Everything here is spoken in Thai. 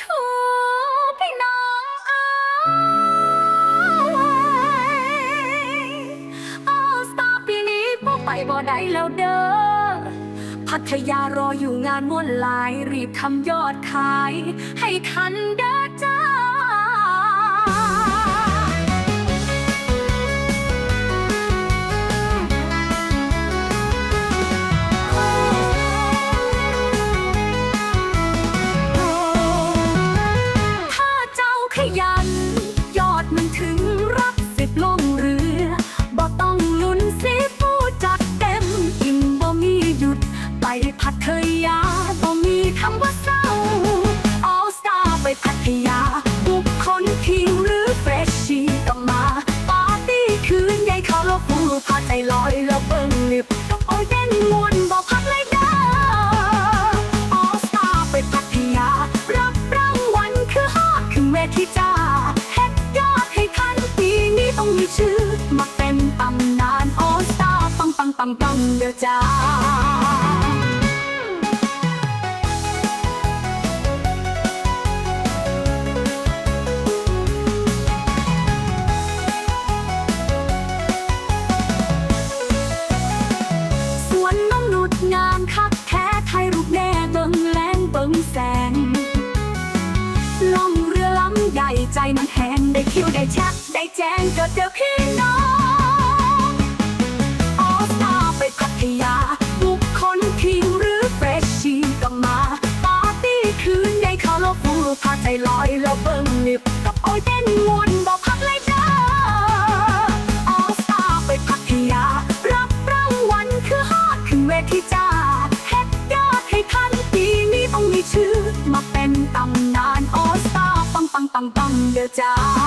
คู่พี่น้องเอ้ยเอาสตาร์ปีนี้บ่ไปบ่ได้แล้วเด้อ พัทยารออยู่งานม่วนหลาย รีบทำยอดขาย ให้ทันเด้อจ้า ขยันยอดมัน ที่จ้าเฮ็ดยอดให้ทันปีนี้ต้องมีชื่อ มาเป็นตำนาน All Star ปังปังปังปังเด้อจ้าสวนน้องนุดงามคักแท้ไทยรูปแน่เบิ่งแลงเบิ่งแสง ได้คิวได้ชัก ได้แจ้งกิดเจอพี่น้องออสตาไปพัทยาบุกคนคิงหรือเฟรชชี่ก็มา ปาร์ตี้คืนใหญ่เขาลฟูพาใจลอยแล้วเบิ่งลิบกับโอ้ยเต้นวนบอกพักเลยเด้อออสตาไปพัทยา รับรางวัลคือฮอดขึ้นเวทีจ้าเฮ็ดยอดให้ทันปีนี้ต้องมีชื่อ มาเป็นตำนานออสตาปังปังปังปังเด้อจ้า